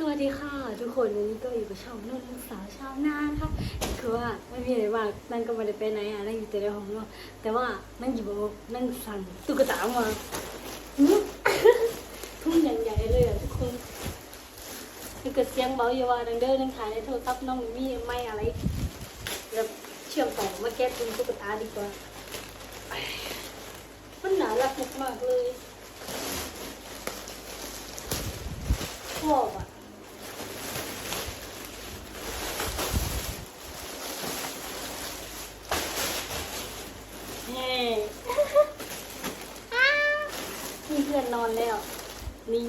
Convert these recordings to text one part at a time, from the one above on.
สวัสดีค่ะ ทุกคนวันนี้ก็อยู่กับช่องนุ่นลูกสาวชาวนานะคะคือว่าไม่มีอะไรมากนั่งก็ไม่ได้ไปไหนอะนั่งอยู่แต่ในห้องเนาะแต่ว่านั่งอยู่บนนั่งสั่งตุ๊กตามาทุ่งใหญ่ๆเลยอะทุกคนถ้าเกิดเสียงเบาอย่าว่าดังเด้อนั่งถ่ายในโทรศัพท์น้องมีไม่อะไรแบบเชื่อมต่อมาแก้เป็นตุ๊กตาดีกว่ามันหนารักมากๆเลยชอบอะ เฮ้ มีเพื่อนนอนแล้ว นี่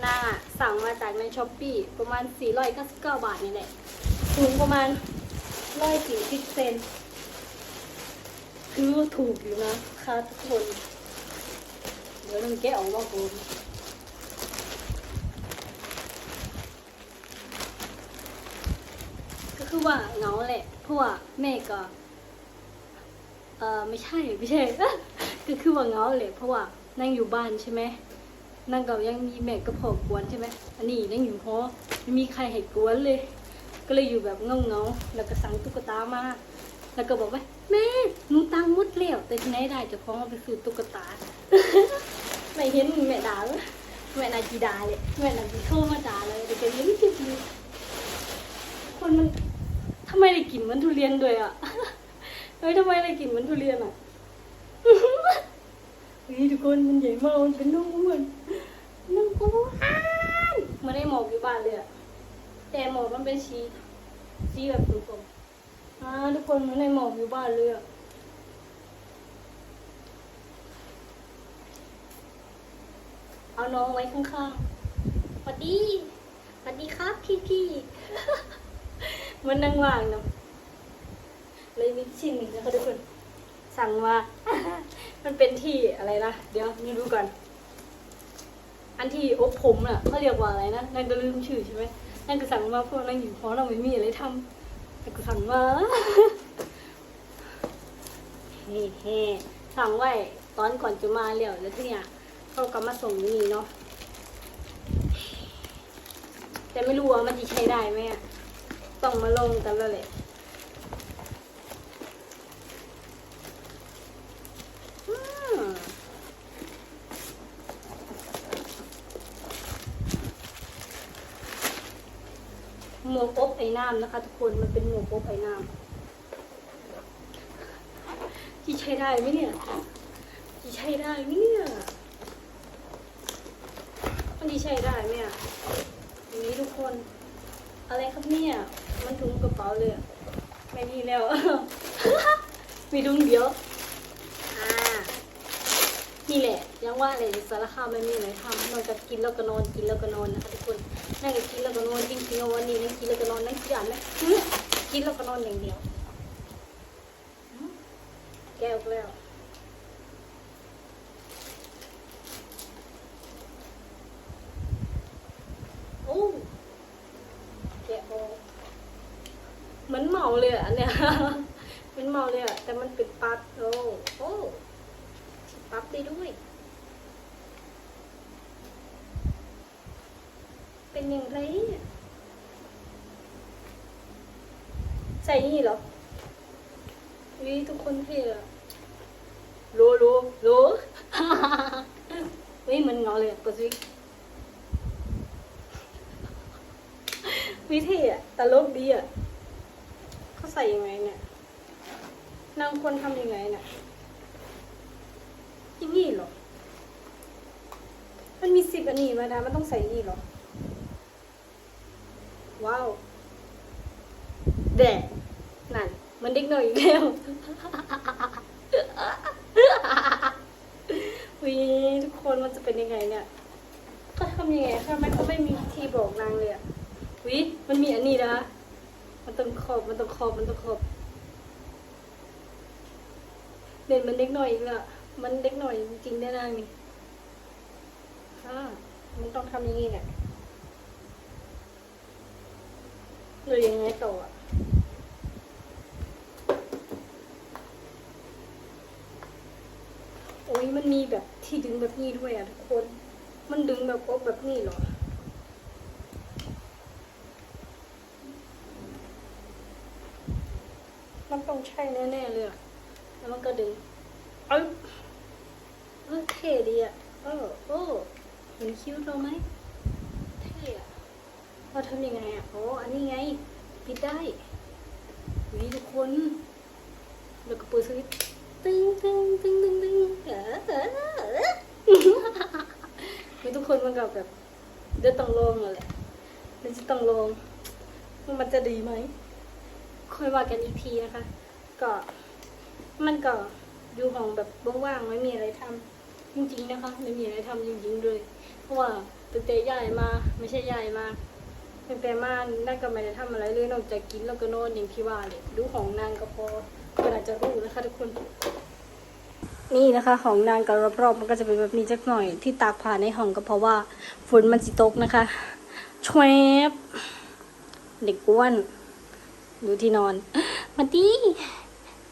หน้าสั่งมา จากในช้อปปี้ประมาณ 499 บาทนี่แหละสูงประมาณ140เซนคือถูกอยู่นะค่ะทุกคน เดี๋ยวต้องแกะออกมาก่อนก็คือว่าเงาแหละเพราะว่าแม่ก็ เออไม่ใช่ไม่ใช่ ก็คือว่าเงาเลยเพราะว่านั่งอยู่บ้านใช่ไหม นั่งกับยังมีแม่กับพ่อกวนใช่ไหมอันนี้นั่งอยู่หอไม่มีใครให้กวนเลย ก็เลยอยู่แบบเงาเงาแล้วก็สั่งตุ๊กตามา แล้วก็บอกว่าแม่หนูตังค์หมดแล้วแต่ที่ไหนได้จะพ้องเอาไปซื้อตุ๊กตา ไม่เห็นแม่ด่าแม่นาจีดาเลยแม่นาจีโทรมาด่าเลยแต่แกยังไม่คิดเลยคนมันทำไมได้กลิ่นเหมือนทุเรียนด้วยอะเฮ้ยทำไมได้กลิ่นเหมือนทุเรียนอะนี่ทุกคนมันใหญ่มากมันเป็นนุ่มเหมือน นุ่มกวนมันได้หมอกอยู่บ้านเลยอะแต่หมอกมันเป็นสีสีแบบสูงๆอ่าทุกคนมันได้หมอกอยู่บ้านเลยอะเอาน้องไว้ข้างๆสวัสดีสวัสดีครับพี่พี่ๆมันนั่งว่างเนาะเลยมีชิ้นหนึ่งนะคะทุกคน สั่งมา มันเป็นที่อะไรนะ เดี๋ยวนี่ดูก่อน อันที่อบผมน่ะเขาเรียกว่าอะไรนะนั่นก็ลืมชื่อใช่ไหมนั่นก็สั่งมาเพราะนั่งอยู่เพราะเราไม่มีอะไรทำแต่ก็สั่งมาเฮ้เฮ้สั่งไว้ตอนก่อนจะมาแล้วแล้วที่เนี่ยเขาก็มาส่งนี่เนาะแต่ไม่รู้ว่ามันจะใช้ได้ไหมต้องมาลงกันแล้วแหละ อืม ไอ้น้ำนะคะ ทุกคนมันเป็นหมวกอบไอ้น้ำที่ใช้ได้ไหมเนี่ยที่ใช้ได้ไหมเนี่ยมันที่ใช้ได้ไหมอะอย่างนี้ทุกคน อะไรครับเนี่ย มันถุงกระเป๋าเลยไม่มีแล้ว มีถุงเดียวอ่านี่แหละยังว่าเลยสารคามไม่มีอะไรทำนอกจากกินแล้วก็นอนกินแล้วก็นอนนะคะทุกคน นั่งกินแล้วก็นอนกินกินวันนี้นั่งกินแล้วก็นอนนั่งกินไหมอื้อกินแล้วก็นอนอย่างเดียว แก้วอกแล้วโอ้แกะออกเหมือนเมาเลยอะเนี่ยเป็นเมาเลยอะแต่มันเป็นปัดโอ้โอ้ปรับได้ด้วย เป็นอย่างไรเนี่ยใส่นี่เหรอวิทุกคนเท่อะรู้รู้รู้เฮ้ยมันเงาเลยอะกดสิวิเท่อะตลกดีอะเขาใส่ยังไงเนี่ยนางควรทำยังไงเนี่ยอย่างนี้เหรอ มันมีสิบอันนี้มาดามันต้องใส่นี่เหรอ ว้าวแดดนั่น มันเด็กหน่อยอีกแล้ววีทุกคนมันจะเป็นยังไงเนี่ยเขาทำยังไงทำไมเขาไม่มีที่บอกนางเลยอะวิมันมีอันนี้นะมันต้องขอบมันต้องขอบมันต้องขอบเด่นมันเด็กหน่อยอีกล้วมันเด็กหน่อยจริงๆได้นางนี่อ่ามันต้องทำอย่างนี้แหละ หรือยังไงต่อโอ้ยมันมีแบบที่ดึงแบบนี้ด้วยอะทุกคน มันดึงแบบก็แบบนี้เหรอมันต้องใช่แน่ๆเลยอะแล้วมันก็ดึง เอ้ยเท่ดีอะเออโอ้เห็นคิ้วเราไหม เราทำยังไงอะโอ้อันนี้ไง ปิดได้นี่ทุกคน แล้วก็เปิดสวิตตึ้งตึ้งตึ้งตึ้งตึ้งเออเออเออทุกคนมันก็แบบเดี๋ยวต้องลองแล้วแหละเดี๋ยวจะต้องลองว่มันจะดีไหมค่อยว่ากันอีกทีนะคะ ก็มันก็อยู่ห้องแบบว่างๆไม่มีอะไรทำจริงๆนะคะ ไม่มีอะไรทำจริงๆเลย เพราะว่าตั้งแต่ย้ายมา ไม่ใช่ย้ายมา ตั้งแต่มานั่นก็ไม่ได้ทำอะไรเลยนอกจากกินแล้วก็นอนอย่างที่ว่าเลยดูของนางก็พอก็น่าจะรู้นะคะทุกคน นี่นะคะของนางกับรอบๆมันก็จะเป็นแบบนี้จักหน่อยที่ตากผ่านในห้องก็เพราะว่าฝนมันสิตกนะคะชวบเด็กอ้วนดูที่นอนมาดี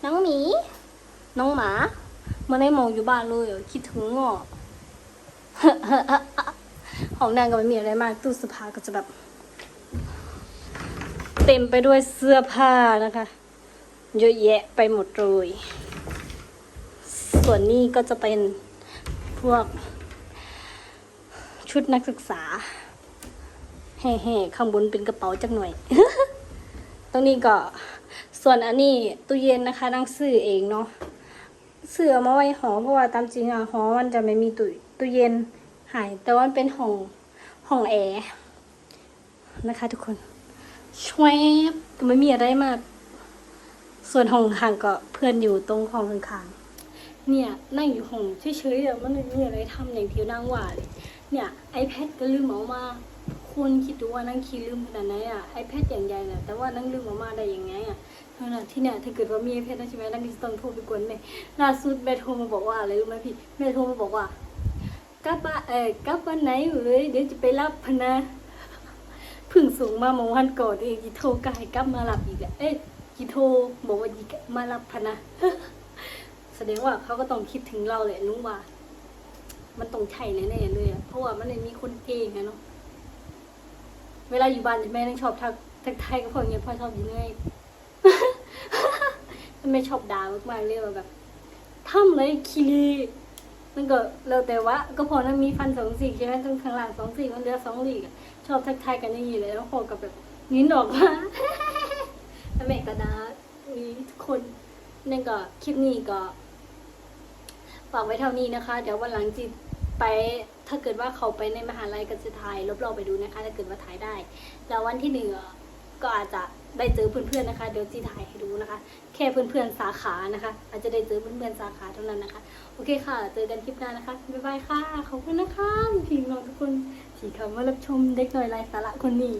น้องหมีน้องหมาม่ได้มองอยู่บ้านเลยคิดถึงอะของนางก็ไม่มีอะไรมากตู้เสื้อผ้าก็จะแบบ เต็มไปด้วยเสื้อผ้านะคะ เยอะแยะไปหมดเลยส่วนนี้ก็จะเป็นพวก ชุดนักศึกษาแห่ๆข้างบนเป็นกระเป๋าจักหน่อย ตรงนี้ก็ส่วนอันนี้ตู้เย็นนะคะนั่งซื้อเองเนาะซื้อมาไว้หอเพราะว่าตามจริงอะหอมันจะไม่มีตู้ตู้เย็นหายแต่ว่ามันเป็นห้องห้องแอร์นะคะทุกคน ช่วยก็ไม่มีอะไรมาก ส่วนห้องข้างก็เพื่อนอยู่ตรงห้องข้างๆเนี่ยนั่งอยู่ห้องเฉยๆอะมันไม่มีอะไรทำอย่างที่นั่งว่าเลยเนี่ย iPad ก็ลืมเอามาคุณคิดดูว่านั่งคีลืมขนาดไหนอะ iPad อย่างใหญ่แหละแต่ว่านั่งลืมเอามาได้ยังไงอะขนาดที่เนี่ยถ้าเกิดว่ามี iPad นะใช่ไหมนั่งจะต้องโทรไปกวนแม่ล่าสุดแม่โทรมาบอกว่าอะไรรู้ไหมพี่แม่โทรมาบอกว่ากลับบ้านเออกลับวันไหนเว้ยเดี๋ยวจะไปรับพนะ สูงมาเมื่อวันก่อนเองจีโทกายกลับมารับอีกอะเอ้ยจีโทบอกว่าจีมารับพะนะแสดงว่าเขาก็ต้องคิดถึงเราแหละนุ้งว่า มันต้องใช่แน่ๆเลยอะเพราะว่ามันมีคนเก่งอะเนาะเวลาอยู่บ้านแม่ต้องชอบทักทักไทยกับพ่อเงี้ยพ่อชอบยิงเลยแม่ชอบด่ามากๆเลยว่าแบบทำเลยคีรี มันก็แล้วแต่ว่าก็พอนั้นมีฟันสองสี่ใช่ไหมตรงข้างหลังสองสี่มันเหลือสองหลีกชอบทักทายกันอย่างนี้เลยแล้วพ่อกับแบบนิ้นออกมาแล้วแม่ก็ด่ามีทุกคนนั่นก็คลิปนี้ก็ฝากไว้เท่านี้นะคะ เดี๋ยววันหลังจิไปถ้าเกิดว่าเขาไปในมหาลัยก็จะถ่ายลบเราไปดูนะคะ ถ้าเกิดว่าถ่ายได้ แล้ววันที่หนึ่งอะ ก็อาจจะได้เจอเพื่อนๆนะคะ เดี๋ยวจีถ่ายให้ดูนะคะ แค่เพื่อนๆสาขานะคะ อาจจะได้เจอเพื่อนๆสาขาเท่านั้นนะคะ โอเคค่ะ เจอกันคลิปหน้านะคะ บ๊ายบายค่ะ ขอบคุณนะคะพี่น้องทุกคนที่เข้ามารับชมเด็กหน่อยไร้สาระคนนี้